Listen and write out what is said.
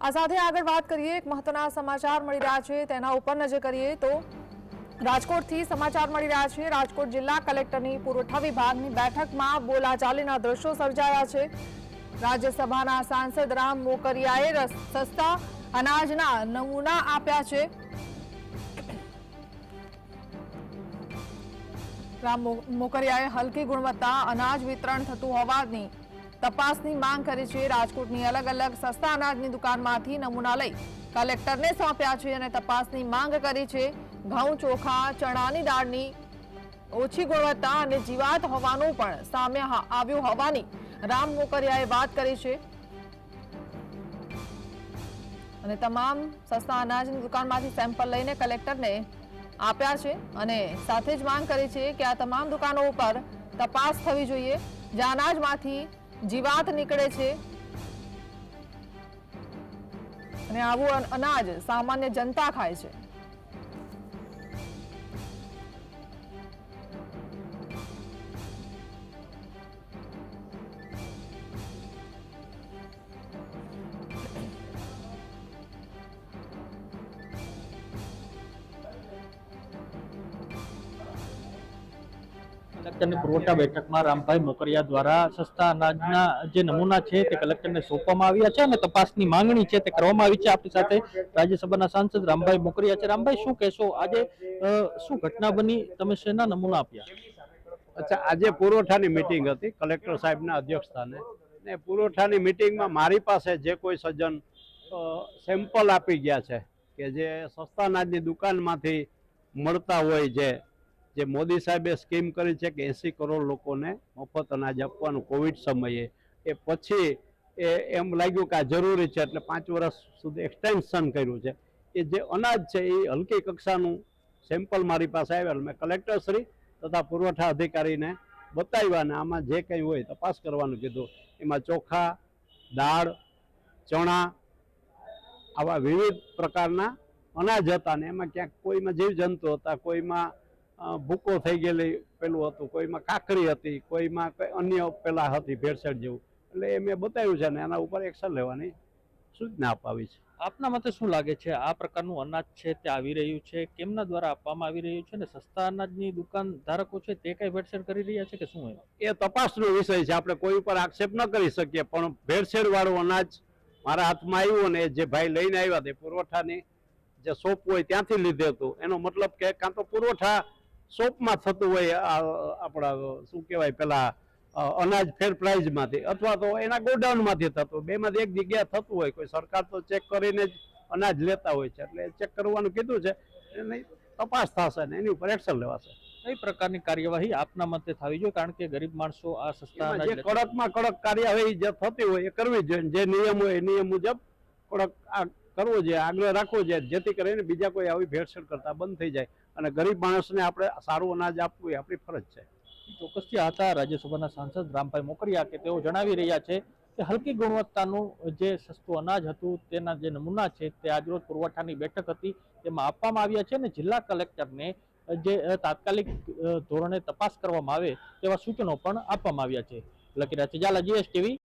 આ સાથે આગળ વાત કરીએ, એક મહત્વના સમાચાર મળી રહ્યા છે, તેના ઉપર નજર કરીએ તો રાજકોટથી સમાચાર મળી રહ્યા છે, રાજકોટ જિલ્લા કલેક્ટરની પુરવઠા વિભાગની બેઠકમાં બોલાચાલીના દ્રશ્યો સર્જાયા છે. રાજ્યસભાના સાંસદ રામ મોકરિયાએ સસ્તા અનાજના નમૂના આપ્યા છે. રામ મોકરિયાએ હલકી ગુણવત્તા અનાજ વિતરણ થતું હોવાની તપાસની માંગ કરી છે રાજકોટની અલગ અલગ સસ્તા અનાજની દુકાનમાંથી નમૂના લઈ કલેક્ટરને સોંપ્યા છે અને તપાસની માંગ કરી છે ઘઉં, ચોખા, ચણાની દાળની ઓછી ગુણવત્તા અને જીવાત હોવાનું પણ સામે આવ્યું હોવાની રામ મોકરિયાએ વાત કરી છે. અને તમામ સસ્તા અનાજની દુકાનમાંથી સેમ્પલ લઈને કલેક્ટરને આપ્યા છે અને સાથે જ માંગ કરી છે કે આ તમામ દુકાનો ઉપર તપાસ થવી જોઈએ. જે અનાજમાંથી જીવાત નીકળે છે. અને આવું અનાજ સામાન્ય જનતા ખાય છે. કલેક્ટરની પુરવઠા બેઠકમાં રામભાઈ મોકરિયા દ્વારા સસ્તા અનાજના જે નમૂના છે તે કલેક્ટરને સોંપવામાં આવ્યા છે અને તપાસની માંગણી છે તે કરવામાં આવી છે. આપણી સાથે રાજ્યસભાના સાંસદ રામભાઈ મોકરિયા છે. રામભાઈ, શું કહેશો? આજે શું ઘટના બની? તમે શેના નમૂના આપ્યા? અચ્છા, આજે પુરવઠાની મિટિંગ હતી કલેક્ટર સાહેબના અધ્યક્ષસ્થાને. ને પુરવઠાની મિટિંગમાં મારી પાસે જે કોઈ સજ્જન સેમ્પલ આપી ગયા છે કે જે સસ્તા અનાજની દુકાનમાંથી મળતા હોય જે જે મોદી સાહેબે સ્કીમ કરી છે કે એંસી કરોડ લોકોને મફત અનાજ આપવાનું કોવિડ સમયે. એ પછી એ એમ લાગ્યું કે આ જરૂરી છે એટલે પાંચ વર્ષ સુધી એક્સટેન્શન કર્યું છે. એ જે અનાજ છે એ હલકી કક્ષાનું સેમ્પલ મારી પાસે આવેલ મેં કલેક્ટરશ્રી તથા પુરવઠા અધિકારીને બતાવ્યા ને આમાં જે કંઈ હોય તપાસ કરવાનું કીધું. એમાં ચોખા, દાળ, ચણા આવા વિવિધ પ્રકારના અનાજ હતા ને એમાં ક્યાંક કોઈમાં જીવજંતુ હતા, કોઈમાં ભૂકો થઈ ગયેલી પેલું હતું કોઈમાં કાકરી હતી કોઈમાં કઈ અન્ય પેલા હતી ભેળસેળ જેવું. એટલે એ મેં બતાવ્યું છે ને એના ઉપર એક્શન લેવાની સૂચના અપાવી છે. આપના મતે શું લાગે છે? આ પ્રકારનું અનાજ છે તે આવી રહ્યું છે? કેમના દ્વારા આપવામાં આવી રહ્યું છે? ને સસ્તા અનાજની દુકાન ધારકો છે તે કઈ ભેળસેળ કરી રહ્યા છે કે શું એ તપાસનો વિષય છે. આપણે કોઈ ઉપર આક્ષેપ ન કરી શકીએ પણ ભેળસેળ વાળું અનાજ મારા હાથમાં આવ્યું અને જે ભાઈ લઈને આવ્યા તે પુરવઠાની જે શોપ હોય ત્યાંથી લીધે હતું. એનો મતલબ કે કાં તો પુરવઠા શોપમાં થતું હોય આ આપણા શું કહેવાય પેલા અનાજ ફેર પ્રાઇઝમાંથી અથવા તો એના ગોડાઉનમાંથી થતું બેમાંથી એક જગ્યાએ થતું હોય. કોઈ સરકાર તો ચેક કરીને જ અનાજ લેતા હોય છે. એટલે ચેક કરવાનું કીધું છે. એની તપાસ થશે ને એની ઉપર એક્શન લેવાશે. કઈ પ્રકારની કાર્યવાહી આપના મતે થવી જોઈએ? કારણ કે ગરીબ માણસો આ સસ્તા જે કડકમાં કડક કાર્યવાહી જે થતી હોય એ કરવી જ જોઈએ. જે નિયમ હોય એ નિયમ મુજબ કડક આ કરવો જોઈએ. આગ્રહ રાખવો જોઈએ. જેથી કરીને બીજા કોઈ આવી ભેળસેળ કરતા બંધ થઈ જાય. અને ગરીબ માણસને આપણે સારું અનાજ આપવું એ આપણી ફરજ છે. ચોક્કસથી હતા રાજ્યસભાના સાંસદ રામભાઈ મોકરિયા કે તેઓ જણાવી રહ્યા છે કે હલકી ગુણવત્તાનું જે સસ્તું અનાજ હતું તેના જે નમૂના છે તે આજરોજ પુરવઠાની બેઠક હતી તેમાં આપવામાં આવ્યા છે અને જિલ્લા કલેક્ટરને જે તાત્કાલિક ધોરણે તપાસ કરવામાં આવે તેવા સૂચનો પણ આપવામાં આવ્યા છે. લખી રહ્યા છે જાલા જીએસટીવી.